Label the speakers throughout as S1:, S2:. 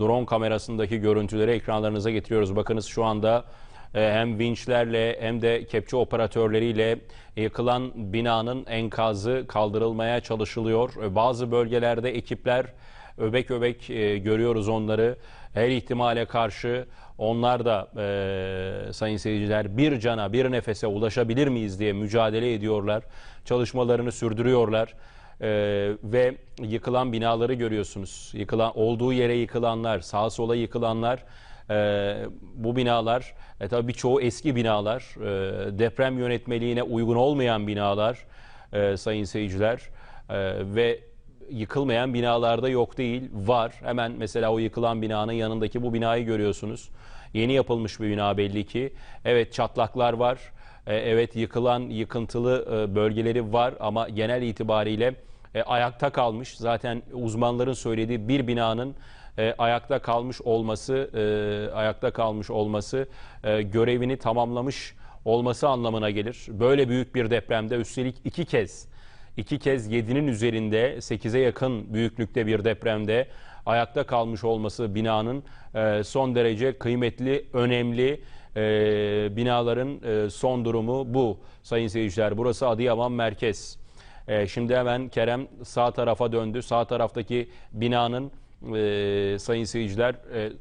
S1: drone kamerasındaki görüntüleri ekranlarınıza getiriyoruz. Bakınız şu anda e, hem vinçlerle hem de kepçe operatörleriyle yıkılan binanın enkazı kaldırılmaya çalışılıyor. E, Bazı bölgelerde ekipler öbek öbek e, görüyoruz onları. Her ihtimale karşı onlar da e, sayın seyirciler bir cana bir nefese ulaşabilir miyiz diye mücadele ediyorlar. Çalışmalarını sürdürüyorlar. Ee, ve yıkılan binaları görüyorsunuz. Yıkılan olduğu yere yıkılanlar, sağa sola yıkılanlar. e, bu binalar e, tabii birçoğu eski binalar, e, deprem yönetmeliğine uygun olmayan binalar, e, sayın seyirciler E, ve yıkılmayan binalarda yok değil, var. Hemen mesela o yıkılan binanın yanındaki bu binayı görüyorsunuz. Yeni yapılmış bir bina belli ki. Evet çatlaklar var. E, Evet yıkılan yıkıntılı e, bölgeleri var ama genel itibariyle e, ayakta kalmış. Zaten uzmanların söylediği bir binanın e, ayakta kalmış olması, e, ayakta kalmış olması e, görevini tamamlamış olması anlamına gelir. Böyle büyük bir depremde üstelik iki kez, iki kez 7'nin üzerinde 8'e yakın büyüklükte bir depremde ayakta kalmış olması binanın e, son derece kıymetli, önemli e, binaların e, son durumu bu sayın seyirciler. Burası Adıyaman Merkez. E, şimdi hemen Kerem sağ tarafa döndü. Sağ taraftaki binanın e, sayın seyirciler e,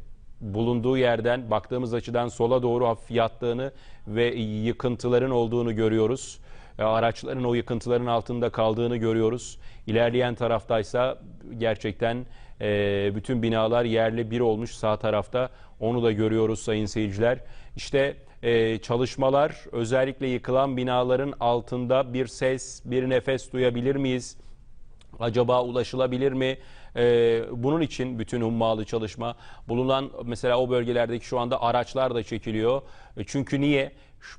S1: bulunduğu yerden baktığımız açıdan sola doğru hafif yattığını ve yıkıntıların olduğunu görüyoruz. E, Araçların o yıkıntıların altında kaldığını görüyoruz. İlerleyen taraftaysa gerçekten e, bütün binalar yerle bir olmuş sağ tarafta. Onu da görüyoruz sayın seyirciler. İşte e, çalışmalar özellikle yıkılan binaların altında bir ses, bir nefes duyabilir miyiz? Acaba ulaşılabilir mi? Ee, bunun için bütün hummalı çalışma bulunan mesela o bölgelerdeki şu anda araçlar da çekiliyor. E, Çünkü niye?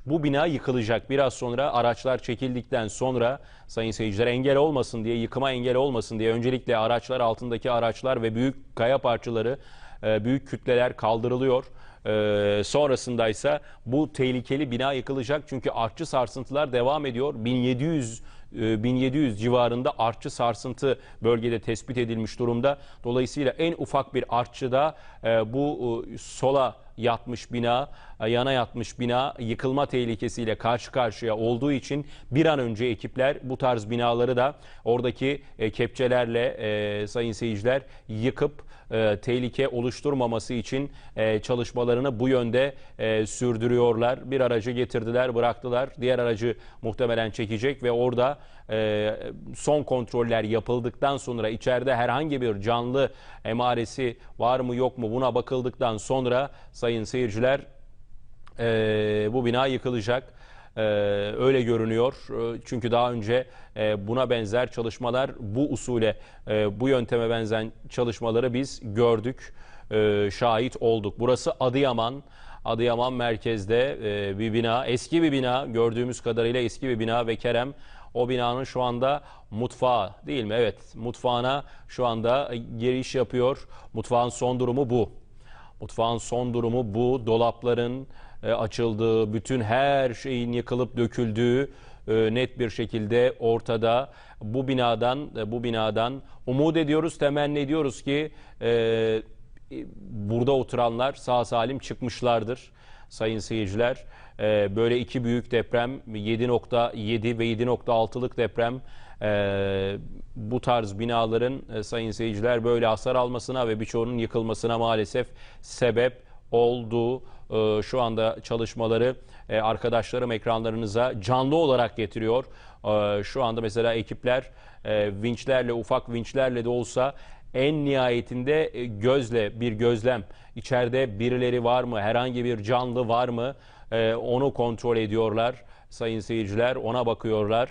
S1: Bu bina yıkılacak. Biraz sonra araçlar çekildikten sonra sayın seyirciler engel olmasın diye, yıkıma engel olmasın diye öncelikle araçlar altındaki araçlar ve büyük kaya parçaları, e, büyük kütleler kaldırılıyor. Ee, sonrasında ise bu tehlikeli bina yıkılacak çünkü artçı sarsıntılar devam ediyor. 1700 e, 1700 civarında artçı sarsıntı bölgede tespit edilmiş durumda. Dolayısıyla en ufak bir artçıda e, bu e, sola yatmış bina, e, yana yatmış bina yıkılma tehlikesiyle karşı karşıya olduğu için bir an önce ekipler bu tarz binaları da oradaki e, kepçelerle e, sayın seyirciler yıkıp tehlike oluşturmaması için çalışmalarını bu yönde sürdürüyorlar. Bir aracı getirdiler, bıraktılar. Diğer aracı muhtemelen çekecek ve orada son kontroller yapıldıktan sonra içeride herhangi bir canlı emaresi var mı yok mu buna bakıldıktan sonra sayın seyirciler e, bu bina yıkılacak. E, öyle görünüyor. E, Çünkü daha önce e, buna benzer çalışmalar bu usule, e, bu yönteme benzer çalışmaları biz gördük, e, şahit olduk. Burası Adıyaman. Adıyaman merkezde e, bir bina, eski bir bina, gördüğümüz kadarıyla eski bir bina ve Kerem o binanın şu anda mutfağı değil mi? Evet, mutfağına şu anda giriş yapıyor. Mutfağın son durumu bu. Mutfağın son durumu bu. Dolapların e, açıldığı, bütün her şeyin yıkılıp döküldüğü e, net bir şekilde ortada. Bu binadan e, bu binadan umut ediyoruz, temenni ediyoruz ki e, e, burada oturanlar sağ salim çıkmışlardır sayın seyirciler. E, böyle iki büyük deprem 7.7 ve 7.6'lık deprem e, bu tarz binaların e, sayın seyirciler böyle hasar almasına ve birçoğunun yıkılmasına maalesef sebep oldu. E, şu anda çalışmaları e, arkadaşlarım ekranlarınıza canlı olarak getiriyor. E, şu anda mesela ekipler e, vinçlerle ufak vinçlerle de olsa en nihayetinde e, gözle bir gözlem içeride birileri var mı herhangi bir canlı var mı onu kontrol ediyorlar sayın seyirciler ona bakıyorlar.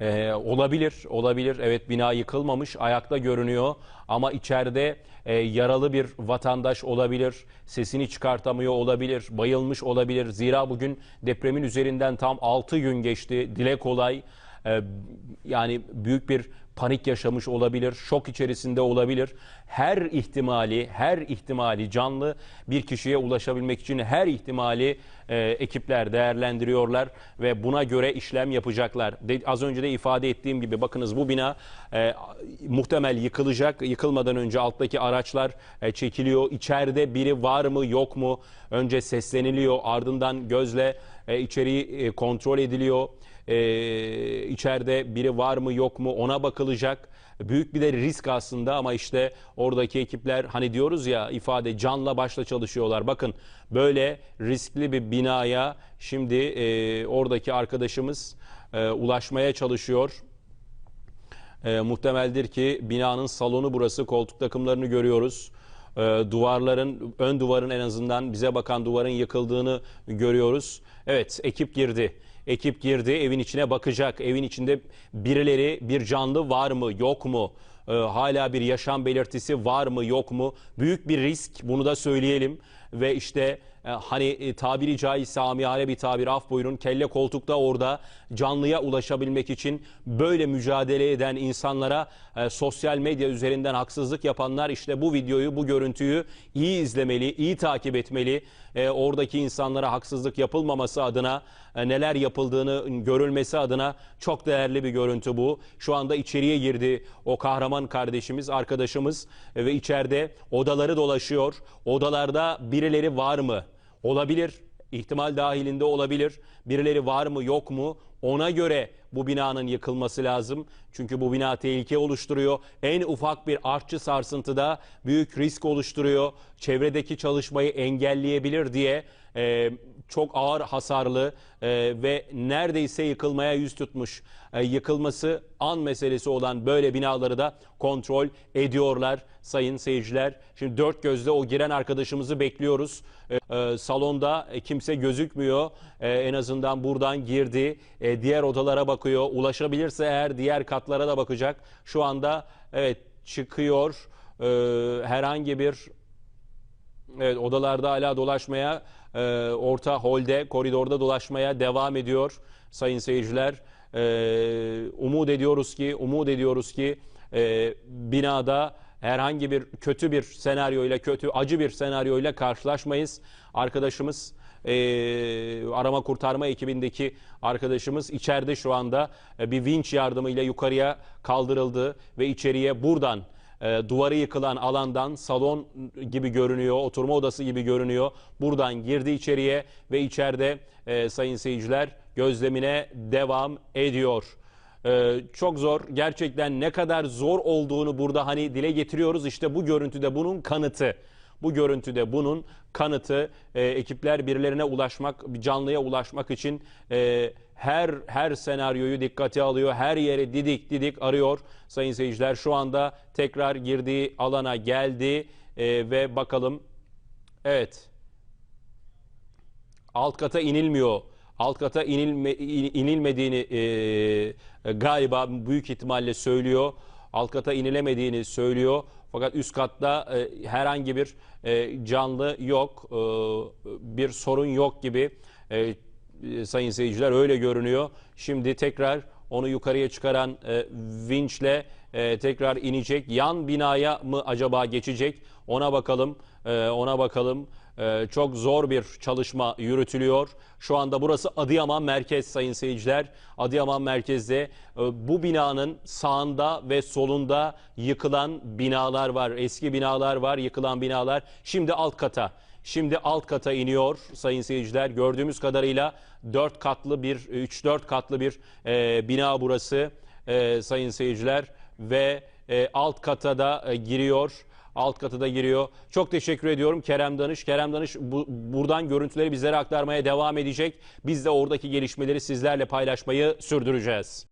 S1: Ee, olabilir, olabilir. Evet bina yıkılmamış, ayakta görünüyor ama içeride e, yaralı bir vatandaş olabilir, sesini çıkartamıyor olabilir, bayılmış olabilir. Zira bugün depremin üzerinden tam 6 gün geçti. Dile kolay, e, yani büyük bir panik yaşamış olabilir, şok içerisinde olabilir. Her ihtimali, her ihtimali canlı bir kişiye ulaşabilmek için her ihtimali e, ekipler değerlendiriyorlar ve buna göre işlem yapacaklar. De, az önce de ifade ettiğim gibi bakınız bu bina e, muhtemel yıkılacak. Yıkılmadan önce alttaki araçlar e, çekiliyor. İçeride biri var mı yok mu? Önce sesleniliyor ardından gözle e, içeriği e, kontrol ediliyor. E, içeride biri var mı yok mu ona bakılacak. Büyük bir de risk aslında ama işte oradaki ekipler hani diyoruz ya ifade canla başla çalışıyorlar. Bakın böyle riskli bir binaya şimdi e, oradaki arkadaşımız e, ulaşmaya çalışıyor. E, muhtemeldir ki binanın salonu burası koltuk takımlarını görüyoruz. E, duvarların ön duvarın en azından bize bakan duvarın yıkıldığını görüyoruz. Evet ekip girdi. Ekip girdi evin içine bakacak. Evin içinde birileri bir canlı var mı yok mu? E, hala bir yaşam belirtisi var mı yok mu? Büyük bir risk bunu da söyleyelim. Ve işte e, hani e, tabiri caizse amiyane bir tabir af buyurun kelle koltukta orada canlıya ulaşabilmek için böyle mücadele eden insanlara e, sosyal medya üzerinden haksızlık yapanlar işte bu videoyu bu görüntüyü iyi izlemeli iyi takip etmeli. E, oradaki insanlara haksızlık yapılmaması adına e, neler yapıldığını görülmesi adına çok değerli bir görüntü bu. Şu anda içeriye girdi o kahraman kardeşimiz arkadaşımız e, ve içeride odaları dolaşıyor. Odalarda birileri var mı Olabilir. ihtimal dahilinde olabilir. Birileri var mı yok mu? Ona göre bu binanın yıkılması lazım. Çünkü bu bina tehlike oluşturuyor. En ufak bir artçı sarsıntıda büyük risk oluşturuyor. Çevredeki çalışmayı engelleyebilir diye e, çok ağır hasarlı e, ve neredeyse yıkılmaya yüz tutmuş. E, yıkılması an meselesi olan böyle binaları da kontrol ediyorlar sayın seyirciler. Şimdi dört gözle o giren arkadaşımızı bekliyoruz. E, e, salonda e, kimse gözükmüyor. E, en azından buradan girdi. E, diğer odalara bakıyor. Ulaşabilirse eğer diğer katlara da bakacak. Şu anda evet çıkıyor. E, herhangi bir Evet odalarda hala dolaşmaya, e, orta holde, koridorda dolaşmaya devam ediyor sayın seyirciler. E, umut ediyoruz ki, umut ediyoruz ki e, binada herhangi bir kötü bir senaryoyla, kötü acı bir senaryoyla karşılaşmayız. Arkadaşımız e, arama kurtarma ekibindeki arkadaşımız içeride şu anda e, bir vinç yardımıyla yukarıya kaldırıldı ve içeriye buradan e, duvarı yıkılan alandan salon gibi görünüyor, oturma odası gibi görünüyor. Buradan girdi içeriye ve içeride e, sayın seyirciler gözlemine devam ediyor. E, çok zor. Gerçekten ne kadar zor olduğunu burada hani dile getiriyoruz. İşte bu görüntüde bunun kanıtı. Bu görüntüde bunun kanıtı e, ekipler birilerine ulaşmak, canlıya ulaşmak için e, her her senaryoyu dikkate alıyor. Her yere didik didik arıyor. Sayın seyirciler şu anda tekrar girdiği alana geldi e, ve bakalım. Evet. Alt kata inilmiyor. Alt kata inilme, in- inilmediğini e, galiba büyük ihtimalle söylüyor. Alt kata inilemediğini söylüyor. Fakat üst katta e, herhangi bir e, canlı yok. E, bir sorun yok gibi. E, e, sayın seyirciler öyle görünüyor. Şimdi tekrar onu yukarıya çıkaran e, vinçle e, tekrar inecek. Yan binaya mı acaba geçecek? Ona bakalım. E, ona bakalım. E, çok zor bir çalışma yürütülüyor. Şu anda burası Adıyaman Merkez sayın seyirciler. Adıyaman Merkez'de e, bu binanın sağında ve solunda yıkılan binalar var. Eski binalar var, yıkılan binalar. Şimdi alt kata. Şimdi alt kata iniyor sayın seyirciler. Gördüğümüz kadarıyla 4 katlı bir 3-4 katlı bir e, bina burası e, sayın seyirciler ve e, alt kata da e, giriyor. Alt katı da giriyor. Çok teşekkür ediyorum Kerem Danış. Kerem Danış bu, buradan görüntüleri bizlere aktarmaya devam edecek. Biz de oradaki gelişmeleri sizlerle paylaşmayı sürdüreceğiz.